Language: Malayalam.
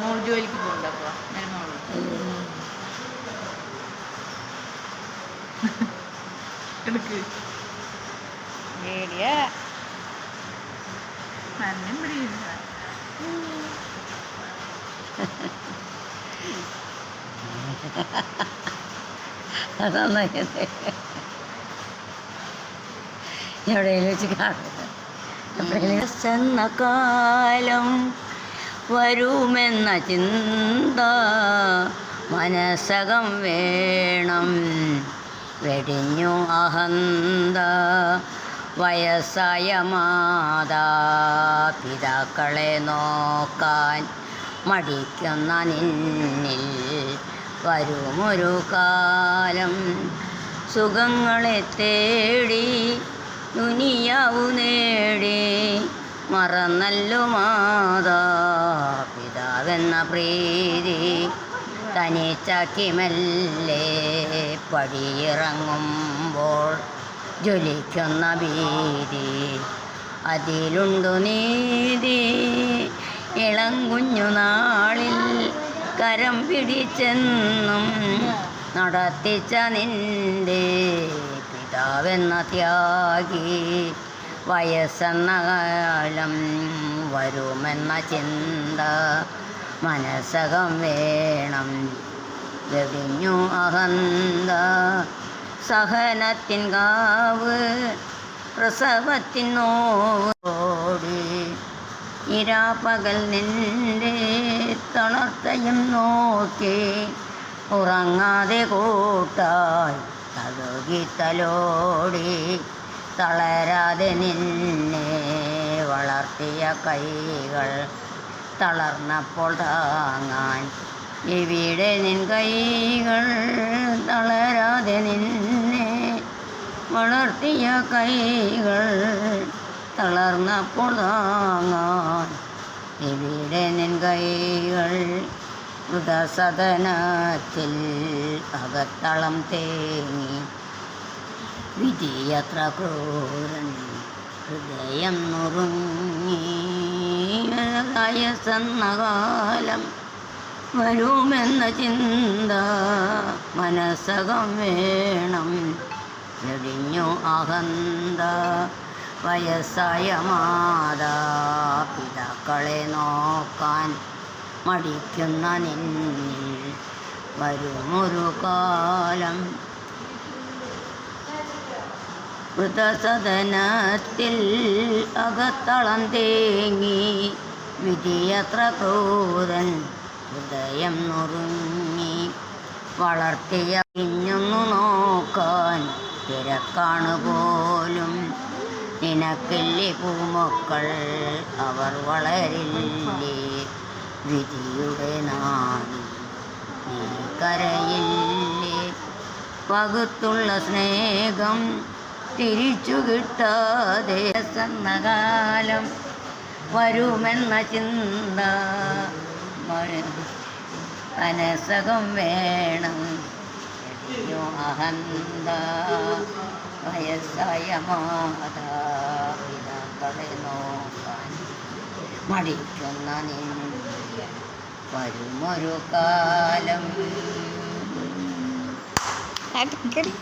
മോൾ ജോലിക്ക് പോകണ്ടപ്പോ ഞാൻ മോൾ എടുക്ക്. പേടിയാ പിടിയില്ല നന്നായിട്ട് എവിടെയെങ്കിലും വെച്ച് കാണും. എവിടെയെങ്കിലും ചെന്ന കാലം വരുമെന്ന ചിന്ത മനസ്സകം വേണം. വെടിഞ്ഞു അഹന്ത വയസ്സായ മാതാ പിതാക്കളെ നോക്കാൻ മടിക്കുന്ന നിന്നിൽ വരുമൊരു കാലം. സുഖങ്ങളെ തേടി ദുനിയാവു നേടി മറന്നല്ലു മാതാ പിതാവെന്ന പ്രീതി തനിച്ചക്കിമല്ലേ പടിയിറങ്ങുമ്പോൾ ജ്വലിക്കുന്ന ഭീതി. അതിലുണ്ടു നീതി. ഇളം കുഞ്ഞു നാളിൽ കരം പിടിച്ചെന്നും നടത്തിച്ച നിന്റെ പിതാവെന്ന ത്യാഗി വയസ്സെന്ന കാലം വരുമെന്ന ചിന്ത മനസ്സകം വേണം. വെടിഞ്ഞു അഹന്ത സഹനത്തിൻ കാവ് പ്രസവത്തിൻ നോവോടി. ഇരാപ്പകൽ നിന്റെ തളർത്തയും നോക്കി. ഉറങ്ങാതെ കൂട്ടായി തലോകി തലോടി. തളരാതെ നിന്നെ വളർത്തിയ കൈകൾ തളർന്നപ്പോൾ താങ്ങാൻ. ഇവിടെ നിൻ കൈകൾ തളരാതെ നിന്നെ വളർത്തിയ കൈകൾ തളർന്നപ്പോൾ താങ്ങാൻ. ഇവിടെ നിൻ കൈകൾ മൃതസദനത്തിൽ അകത്തളം തേങ്ങി. വിധിയത്ര ക്രൂരൻ ഹൃദയം നുറുങ്ങി. വയസ്സെന്ന കാലം വരുമെന്ന ചിന്ത മനസ്സകം വേണം. ചെടിഞ്ഞു അഹന്ത വയസ്സായ മാതാ പിതാക്കളെ നോക്കാൻ മടിക്കുന്ന നിന്നിൽ വരുമൊരു കാലം. വൃതസദനത്തിൽ അകത്തളം തേങ്ങി വിധിയത്ര ക്രൂരൻ ഹൃദയം നുറുങ്ങി വളർത്തിയ ഇഞ്ഞൊന്നു നോക്കാൻ തിരക്കാണ് പോലും. നിനക്കില്ലേ പൂമക്കൾ അവർ വളരില്ലേ? വിധിയുടെ നാടി നീ കരയില്ലേ? പകുത്തുള്ള സ്നേഹം തിരിച്ചു കിട്ടാതെ എന്ന കാലം വരുമെന്ന ചിന്ത. മനസ്സകം വേണം. അഹന്ത വയസ്സായ മാതാ പിതാക്കളെ നോക്കാൻ മടിക്കുന്ന നിന്ദിയ വരുമൊരു കാലം. അടുക്കടി